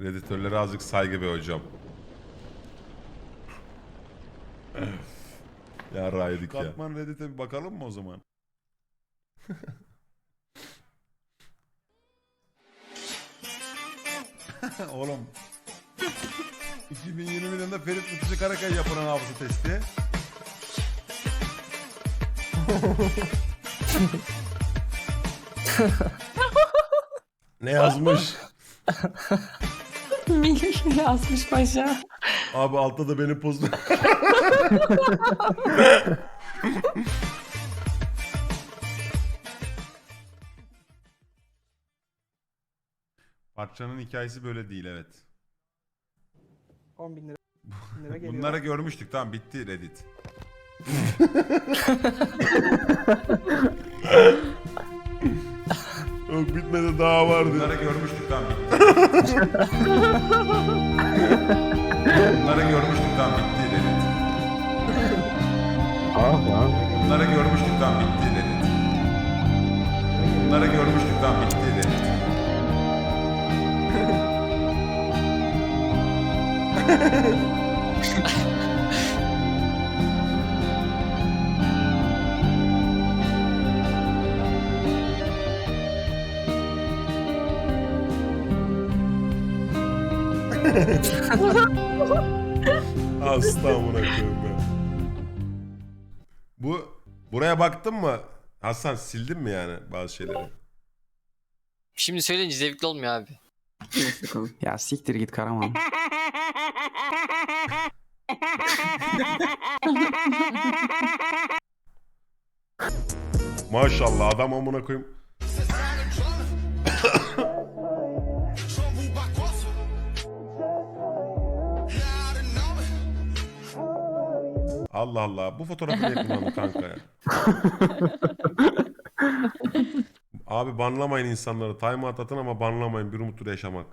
Redditörlere azıcık saygı be hocam. ya raydık ya. Katman Reddit'e bir bakalım mı o zaman? Oğlum 2020 yılında Ferit Mutlucu Karakay yapılan hafıza testi. ne yazmış? Milli yazmış başa. Abi altta da beni poz... Parçanın hikayesi böyle değil evet. 10 bin lira, bin lira geliyor. Bunları görmüştük tamam bitti Reddit. Yok bitmedi daha vardı. Bunları görmüştük tamam bitti. Bunları görmüştük tamam bitti Reddit. Bunları görmüştük tamam bitti Reddit. Bunları görmüştük tamam bitti Reddit. Asla amına koyayım ben. Bu buraya baktın mı? Hasan sildin mi yani bazı şeyleri? Şimdi söyleyince zevkli olmuyor abi. Ya siktir git Karaman. Maşallah adam amına koyayım. Allah Allah. Bu fotoğrafı niye kullandın kanka ya? Abi banlamayın insanları. Time atın ama banlamayın. Bir umuttur yaşamak.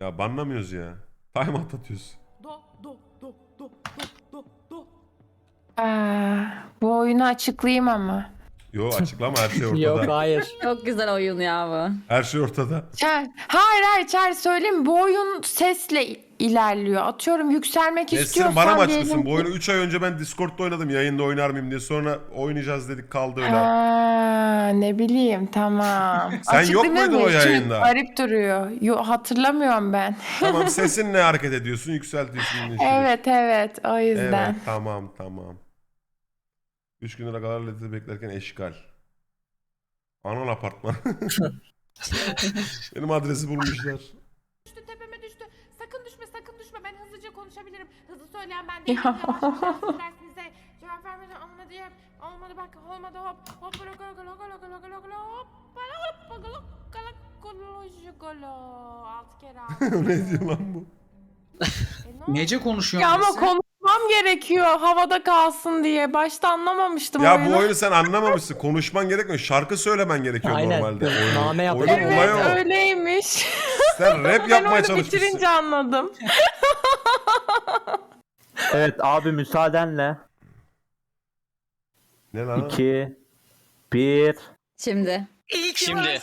Ya banlamıyoruz ya. Time atıyoruz. Do, do, do, do, do, do, do. bu oyunu açıklayayım ama. Yo açıklama her şey ortada. Yok hayır. Çok güzel oyun ya bu. Her şey ortada. Çer, hayır hayır Çer söyleyeyim bu oyun sesle ilerliyor. Atıyorum yükselmek Nesrin istiyorsan bana mı diyelim açmışsın? ki- Bu oyunu 3 ay önce ben Discord'da oynadım yayında oynar mıyım diye. Sonra oynayacağız dedik kaldı öyle. Aa, ne bileyim tamam. Sen yok muydun o Çünkü yayında? Garip duruyor. Yo, hatırlamıyorum ben. tamam sesinle hareket ediyorsun, yükseltiyorsun. inişini. evet evet o Evet yüzden. tamam tamam. 3 güne kadar LED'i beklerken eşkal. Anan apartman. Benim adresi bulmuşlar. Konuşabilirim. Hızlı söyleyen ben değilim. Ya. Yavaş yavaş dersinize. Cevap vermeden olmadı diye. Olmadı bak olmadı hop. Hop logo logo logo logo logo logo hop. Bana hop logo logo logo logo Altı kere altı. ne diyor lan bu? E? Nece konuşuyorsun? Ya ama konuşmam gerekiyor havada kalsın diye. Başta anlamamıştım Ya oyunu. bu oyunu sen anlamamışsın. Konuşman gerekmiyor. Şarkı söylemen gerekiyor Aynen. normalde. Name yap. oyunun Evet olayı o. öyleymiş. Sen rap ben yapmaya çalışmışsın. bitirince anladım. Evet abi müsaadenle. Ne lan? 2 1 Şimdi. Şimdi.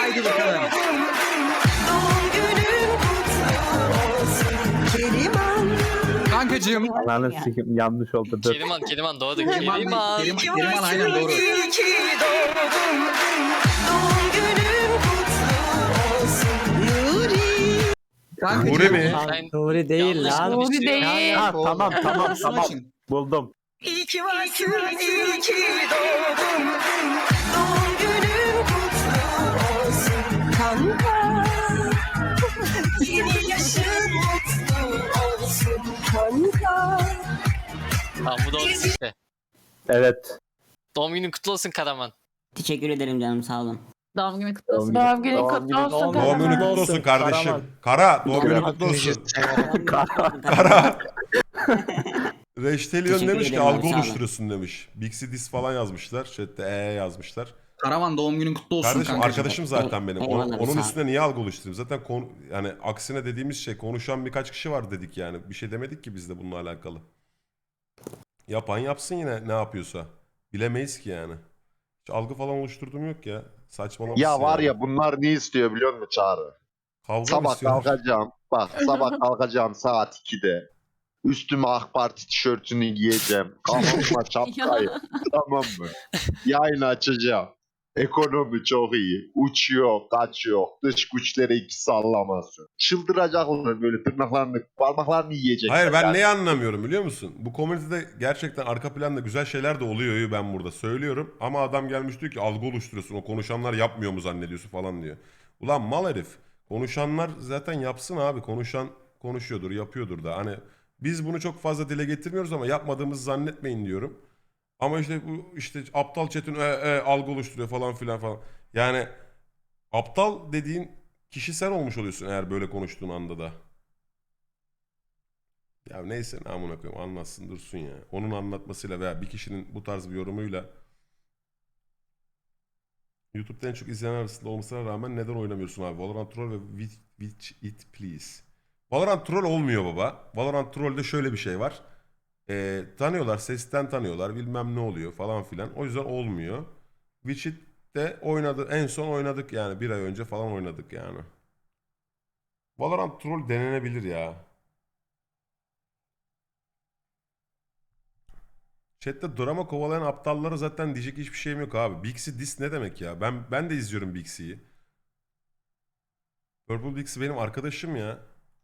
Haydi bakalım. Kankacığım. Ananı sikim yanlış oldu. Dur. Keriman, Keriman doğdu. Keriman, Keriman. Keriman, Keriman aynen doğru. Kankacığım. Nuri mi? Nuri değil Yanlış lan. Nuri değil. Ha, tamam tamam tamam. Buldum. Tamam bu doğru işte. Evet. Doğum günün kutlu olsun Karaman. Teşekkür ederim canım sağ olun. Doğum günü kutlu olsun. Doğum günün kutlu olsun. doğum günün kutlu olsun kardeşim. Kara doğum günün kutlu olsun. Kara. Reştelion Teşekkür demiş ki ederim abi, algı sağ olun. oluşturuyorsun demiş. Bixi dis falan yazmışlar. Chat'te e yazmışlar. Karaman doğum günün kutlu olsun Kardeşim kankacığım. arkadaşım zaten benim. Eyvallah Onun, onun sağ ol. üstüne niye algı oluşturayım? Zaten konu, yani aksine dediğimiz şey konuşan birkaç kişi var dedik yani. Bir şey demedik ki biz de bununla alakalı. Yapan yapsın yine ne yapıyorsa. Bilemeyiz ki yani. Hiç algı falan oluşturduğum yok ya. Saçmalamışsın Ya var ya bunlar ne istiyor biliyor musun Çağrı? Kavga Sabah istiyorlar? kalkacağım. Bak sabah kalkacağım saat 2'de. Üstüme AK Parti tişörtünü giyeceğim. Kafama şapkayı. tamam mı? Yayın açacağım. Ekonomi çok iyi. Uçuyor, kaçıyor. Dış güçlere iki sallamasın. Çıldıracaklar böyle tırnaklarını, parmaklarını yiyecekler. Hayır ben yani. neyi anlamıyorum biliyor musun? Bu komünitede gerçekten arka planda güzel şeyler de oluyor ben burada söylüyorum. Ama adam gelmiş diyor ki algı oluşturuyorsun o konuşanlar yapmıyor mu zannediyorsun falan diyor. Ulan mal herif konuşanlar zaten yapsın abi konuşan konuşuyordur yapıyordur da hani biz bunu çok fazla dile getirmiyoruz ama yapmadığımızı zannetmeyin diyorum. Ama işte bu işte aptal çetin e, e, algı oluşturuyor falan filan falan. Yani aptal dediğin kişi sen olmuş oluyorsun eğer böyle konuştuğun anda da. Ya neyse ne amına koyayım anlatsın dursun ya. Onun anlatmasıyla veya bir kişinin bu tarz bir yorumuyla YouTube'da en çok izlenen arasında olmasına rağmen neden oynamıyorsun abi? Valorant Troll ve Witch It Please. Valorant Troll olmuyor baba. Valorant Troll'de şöyle bir şey var. Ee, tanıyorlar, sesten tanıyorlar, bilmem ne oluyor falan filan. O yüzden olmuyor. Witch It'te oynadı, en son oynadık yani bir ay önce falan oynadık yani. Valorant Troll denenebilir ya. Chat'te drama kovalayan aptallara zaten diyecek hiçbir şeyim yok abi. Bixi dis ne demek ya? Ben ben de izliyorum Bixi'yi. Purple Bixi benim arkadaşım. Ya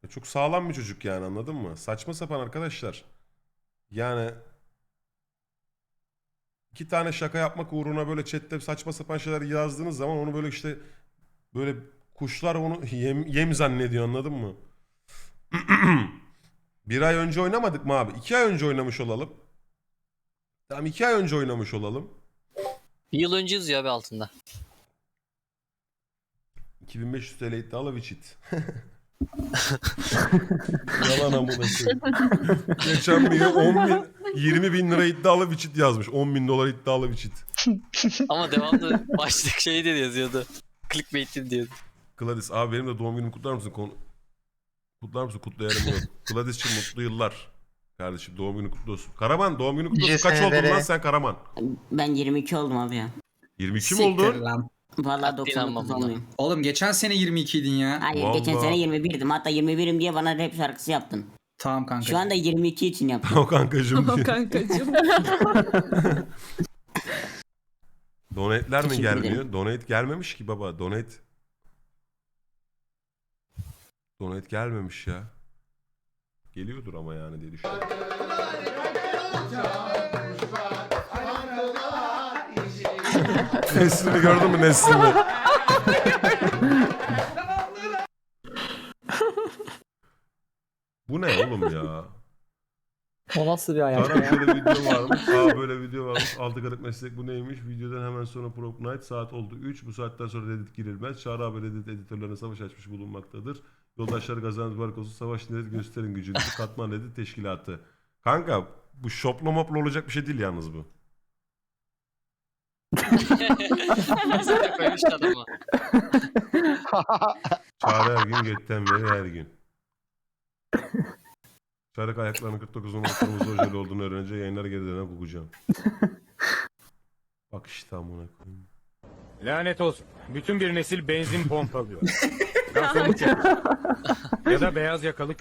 Çok sağlam bir çocuk yani anladın mı? Saçma sapan arkadaşlar. Yani iki tane şaka yapmak uğruna böyle chatte saçma sapan şeyler yazdığınız zaman onu böyle işte böyle kuşlar onu yem, yem zannediyor anladın mı? bir ay önce oynamadık mı abi? İki ay önce oynamış olalım. Tamam iki ay önce oynamış olalım. Bir yıl önce yazıyor abi altında. 2500 TL iddialı Witchit. Yalan amına koyayım. Geçen bir 10 bin, 20 bin lira iddialı Witchit yazmış. 10 bin dolar iddialı Witchit. Ama devamlı başlık şey de yazıyordu. Clickbait'in diyordu. Gladys abi benim de doğum günümü kutlar mısın? Konu... Kutlar mısın? Kutlayalım bunu. Gladys'cim mutlu yıllar. Kardeşim doğum günü kutlu olsun. Karaman doğum günü kutlu olsun. Kaç oldun lan sen Karaman? Ben 22 oldum abi ya. 22 mi oldun? lan. Vallahi Hadi 99 inanmam buna. olmuyum. Oğlum geçen sene 22 idin ya. Hayır geçen Vallahi. sene 21'dim. Hatta 21'im diye bana rap şarkısı yaptın. Tamam kanka. Şu anda 22 için yaptım. Tamam kankacığım. Kankacığım. Donate'ler mi Teşekkür gelmiyor? ederim. Donate gelmemiş ki baba. Donate. Donate gelmemiş ya. Geliyordur ama yani diye düşünüyorum. Nesrini gördün mü Nesrini? Bu ne oğlum ya? O nasıl bir hayat Sonra ya? şöyle video varmış. Aa böyle video varmış. Altı kırık meslek bu neymiş? Videodan hemen sonra Pro Night saat oldu 3. Bu saatten sonra Reddit girilmez. Çağrı abi Reddit editörlerine savaş açmış bulunmaktadır. Yoldaşları kazanız bark olsun. Savaş Reddit gösterin gücünüzü. Katman Reddit teşkilatı. Kanka bu şoplo moplo olacak bir şey değil yalnız bu. Bize koymuş adamı. Çağrı her gün götten beri her gün. Çarık ayaklarının 49 numara kırmızı ojeli olduğunu öğrenince yayınlara geri dönen kokacağım. Bak işte amına koyayım. Lanet olsun. Bütün bir nesil benzin pompalıyor. Ya da beyaz yakalı